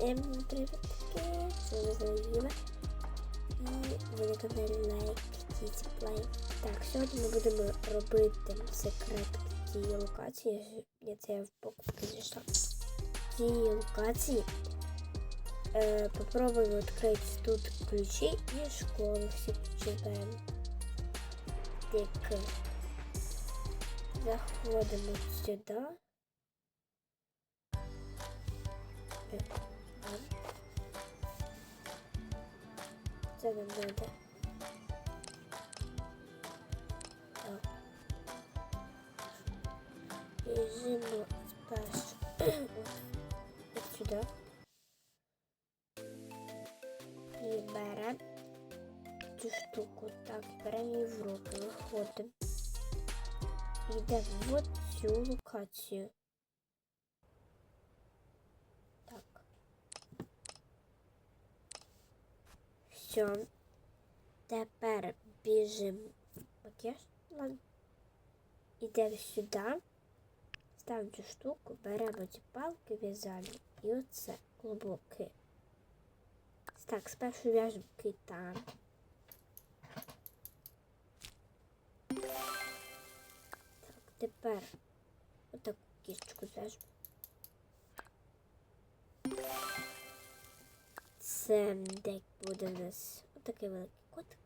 Всім привітки! Це Юля. І ви на каналі Like Kitty Play. Так, сьогодні ми будемо робити секрет цієї локації. Я це в покупки зайшла. Цієї локації. Е, попробуємо відкрити тут ключі і школу всі ключі. Так. Заходимо сюди. Це нам надо. Так. Біжимо спершу от сюди. І беремо цю штуку. Так, беремо її в руки, виходимо. І йдемо в цю локацію. Все. Тепер біжимо. Макіяж? Ідемо сюди. Ставимо цю штуку, беремо ці палки в'язальні і оце клубоки. Так, спершу в'яжемо кита. Так, тепер отаку кісточку зв'яжемо. Це де буде у нас отакий великий котик.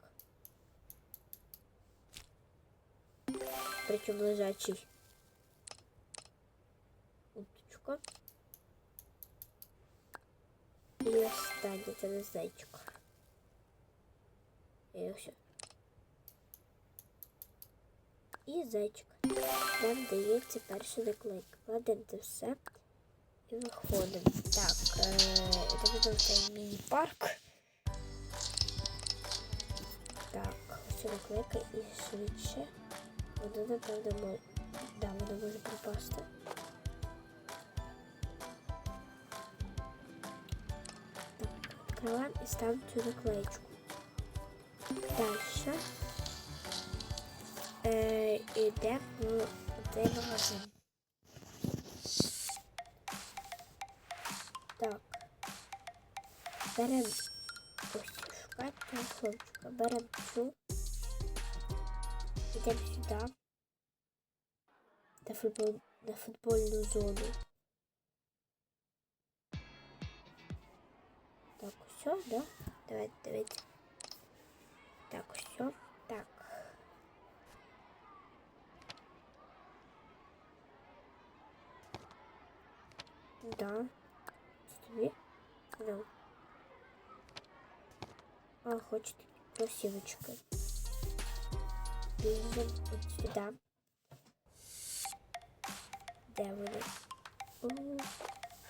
Причому лежачий. Уточка. І останнє це не зайчик. І все. І зайчик. Нам дається перший наклейк. Кладемо це все і виходимо. Так, е, це буде цей міні-парк. Так, ось наклейка і швидше. Воно, напевно, може. Да, воно може пропасти. Так, відкриваємо і ставимо цю наклеечку. Дальше. Е, йдемо в цей магазин. Беремо ось шукати хлопчика. Беремо цю. Йдемо сюди. На, футбол, на футбольну зону. Так, все, да? Давайте, давайте. Так, все. Так. Да. Тобі? Да. А, хочет красивочка. Бежим вот сюда. Де вони?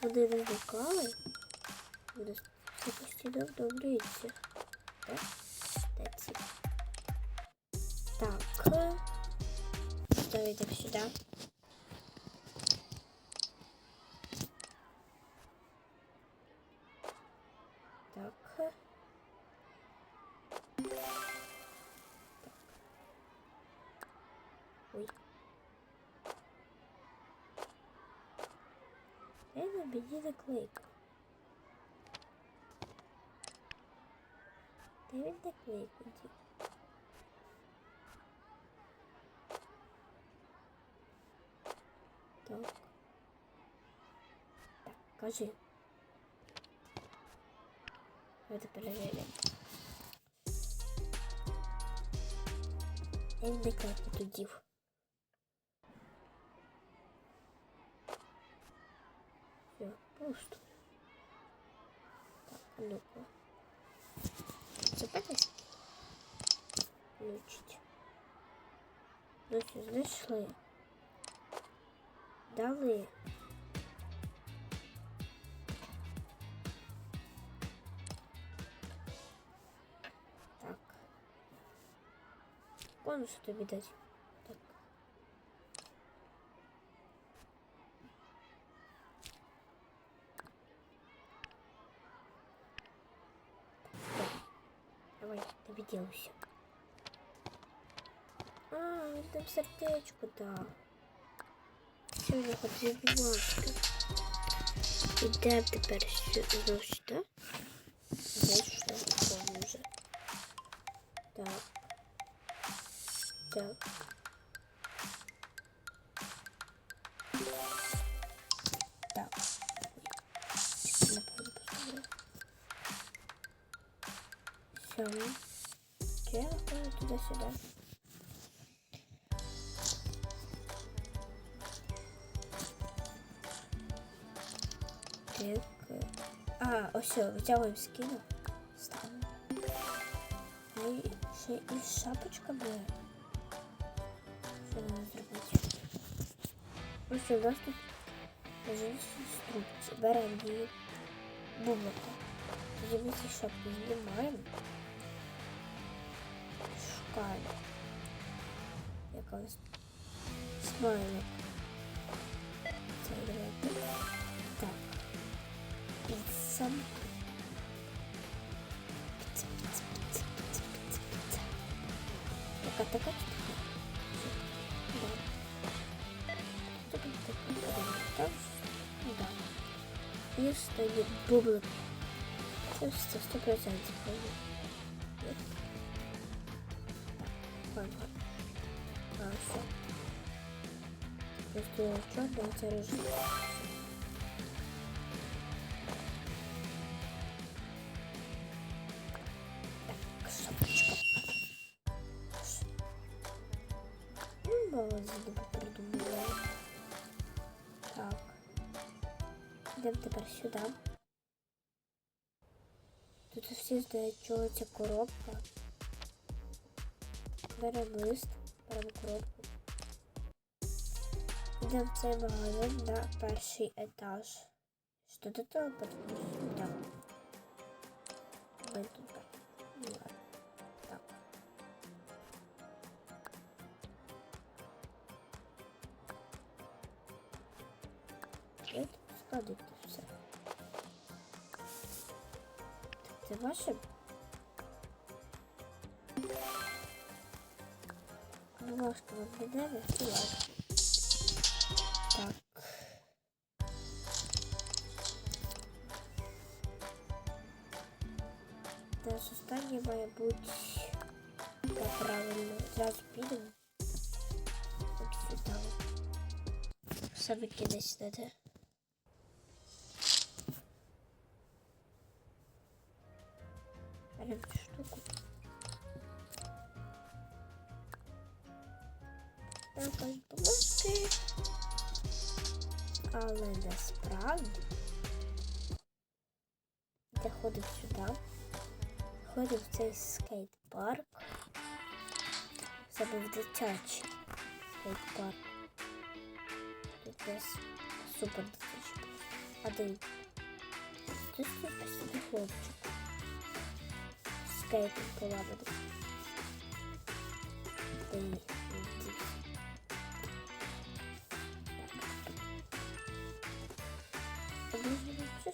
Вони не зникали. Вони постійно обновлюються. Так? Ці? Так. Ставите сюди. Так. Ой. Де на мені наклейка? Де він наклейку дів? Так. Так, кажи. Давайте перевіримо. Я не наклейку тут дів. Все, пусто. Так, ну-ка. Запитись? Включить. Ну все, знайшли. Дали. Бонус тобі дать. Так. Давай, добедился. А, там сердечко, да. Все, я хочу бумажки. Ідемо тепер сюди, Все. Я хожу туда-сюда. Так. А, ось витягуємо скину. Ставимо. І ще і шапочка буде. Що треба зробити? Ось у нас тут лежить інструкція. Беремо її бублика. Ці шапки знімаємо. Шукаємо. Якось смайлик. Це давайте. Так. Піца. Піца, піца, піца, піца, піца, піца. Яка така чи така? Да. Тут така, там, да. І стоїть бублик. Це все, сто процентів. Ладно. А, все. Просто. Ш- Ну, молодец, не придумала. Так. Йдемо тепер сюди. Тут всі знають, чого ця коробка. Беремо лист, беремо коробку. Йдемо в цей магазин на перший етаж. Що до того подписано? Так. Ми тут. Так. От, складайте все. Це ваше? Бумажка вам не дали? Ну ладно. Так. Наш останній має бути так правильно. Зразу підемо. От сюди. Саме кінець надо. якось бути. Але насправді я ходив сюди, ходив в цей скейт-парк. Це був дитячий скейт-парк. Тут супер дитячий. А де? Тут супер собі хлопчик. Скейтинг поладив. Де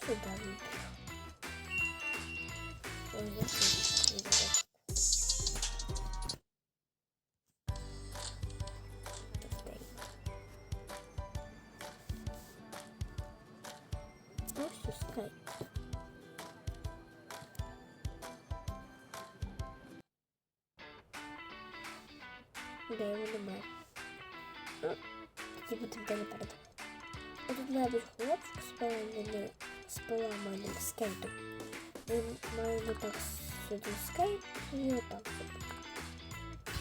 він що сюди вийде? Ой, я тут не бачу. Ось що скайп. Де його немає. Ну, тоді будемо далі передавати. Тут має бути хлопчик з поламаним, з поламаним скейтом. Він має отак сюди скейт і отак.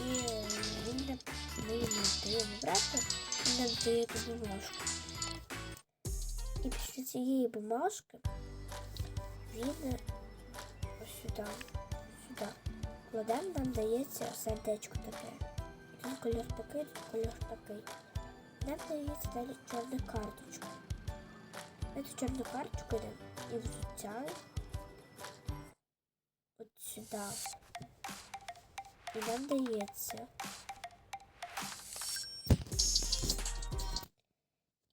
І він нам ми йому даємо брати, він нам дає ту бумажку. І після цієї бумажки він е, ось сюди, сюди кладемо, нам дається сердечко таке. Тут кольор такий, тут кольор такий. Нам дається далі чорна карточка. Ми цю чорну карточку йдемо і взуття. От сюди. І нам дається.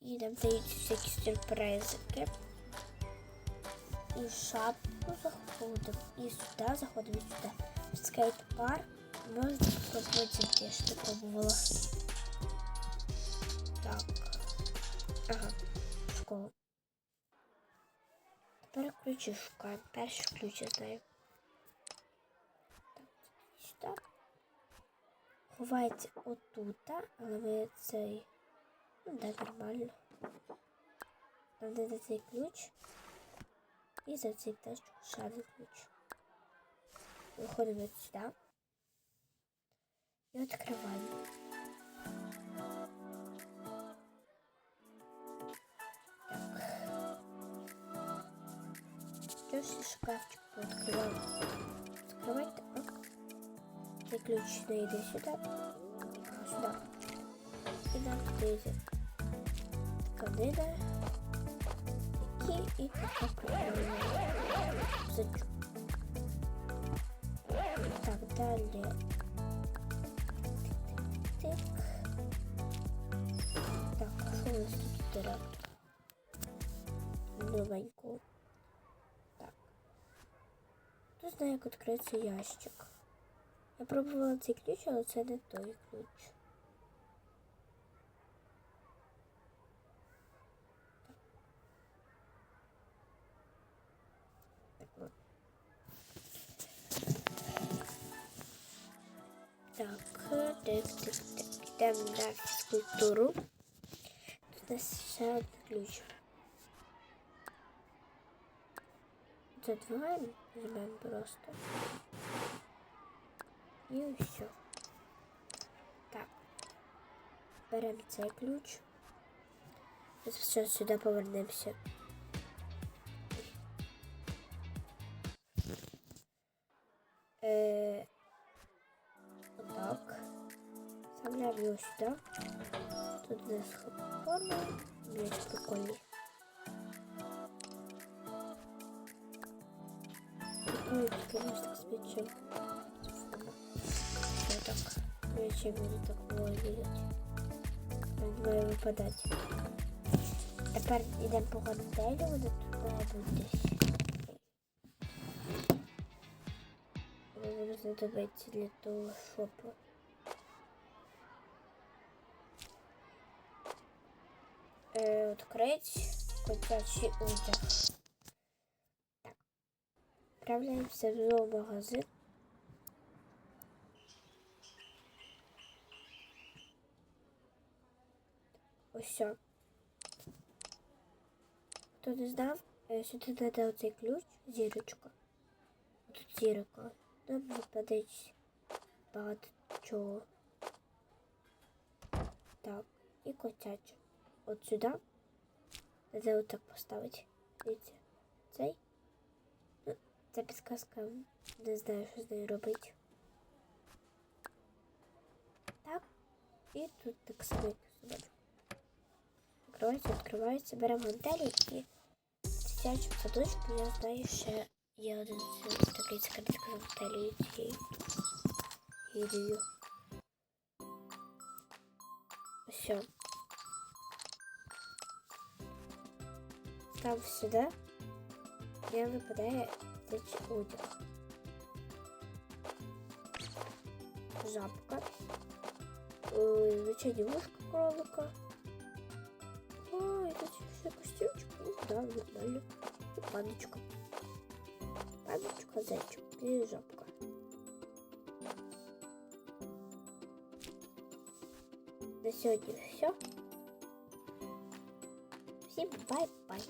І нам дають всякі сюрпризики. І в шапку заходимо. І сюди заходимо, і сюди. В скейт-парк можна спробувати теж не пробувала. Так. Ага, ключі шукаємо. Перший ключ я знаю. Так, сюди. Ховається отута, але ви цей. Ну, да, нормально. Нам треба цей ключ. І за цей теж ще один ключ. Виходимо от сюди. І відкриваємо. Ось шкафчик открываем. Открывать так. И ключ найди сюда. А, сюда. И нам прийде тканина. Які і така прикольна. Зачу. Так, далі. Тик. Так, що у нас тут директор? Новенького. Хто знає, як відкриється ящик. Я пробувала цей ключ, але це не той ключ. Так. Йдемо на фізкультуру. Тут у нас ще один ключ. Задвигаємо, нажимаємо просто. І все. Так. Беремо цей ключ. Все, сюди повернемося. Е, Отак. Вставляємо його сюди. Тут у нас форма. М'яч прикольний. конечно, так спичем. Я так, зачем мне такого видеть? Має випадати. Тепер йдемо по гантелю, вони тут має бути десь. Воно знадобиться для того, щоб е, відкрити котячий одяг. Відправляємося в зоомагазин. Ось. Хто не знав, е, сюди треба оцей ключ, зірочка. Тут зірка. Нам випадить багато чого. Так, і котяча. От сюди. Треба отак поставити. Дивіться. Цей. Ця підказка не знаю, що з нею робити. Так. І тут так само собачку. Відкривається, відкривається. Беремо гантелі і в дитячому садочку я знаю, ще є один такий секретик з гантелі цією гір'ю. Все. Став сюди. Я випадає тисяч одяг. Жабка. Звичайні вушка кролика. Ой, тут ще костюмчик. Ну да, нормально. І паночка. Паночка, зайчик і жабка. На сьогодні все. Всім бай-бай.